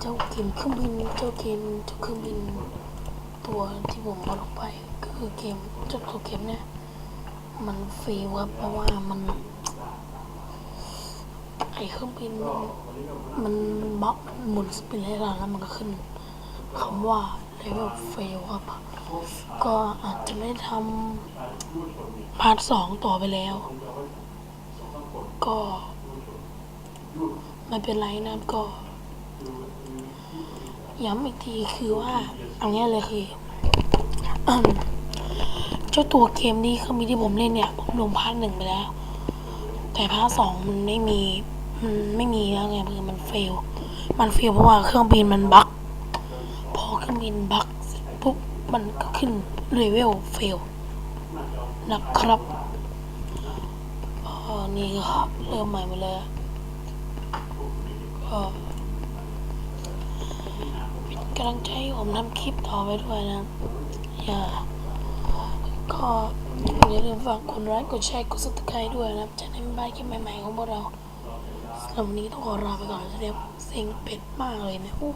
เจ้าเกมเครื่องบินเจ้าเกมเจ้าเครื่องบินตัวที่ผมเอาลงไปก็คือเกมเจ้าตัวเกมเนี่ยมันฟรีครับเพราะว่ามันไอเครื่องบินมันมันบล็อกหมุนสปินให้เราแล้วมันก็ขึ้นคำว่า level fail ครับ ก็อาจจะไม่ทำพาร์ทสองต่อไปแล้ว ก็ไม่เป็นไรนะก็ ย้ำอีกทีคือว่าเอางี้เลยคืออเจ้าตัวเกมนี้คือมีที่ผมเล่นเนี่ย ผมลงพาร์ทหนึ่งไปแล้ว แต่พาร์ทสองมันไม่มีมันไม่มีแล้วไงคือมันเฟล มันเฟลเพราะว่าเครื่องบินมันบั๊กพอเครื่องบินบั๊กปุ๊บมันก็ขึ้นเลเวลเฟลนะครับอนี่ก็เริ่มใหม่หมดเลยก็ กำลังใจให้ผมทำคลิปต่อไปด้วยนะ อย่า ก็อย่าลืมฝากกดไลค์กดแชร์กดซับสไครต์ด้วยนะจะได้ไม่พลาดคลิปใหม่ๆของพวกเราสำหรับวันนี้ต้องขอลาไปก่อนเรียบเซ็งเป็ดมากเลยนะอู้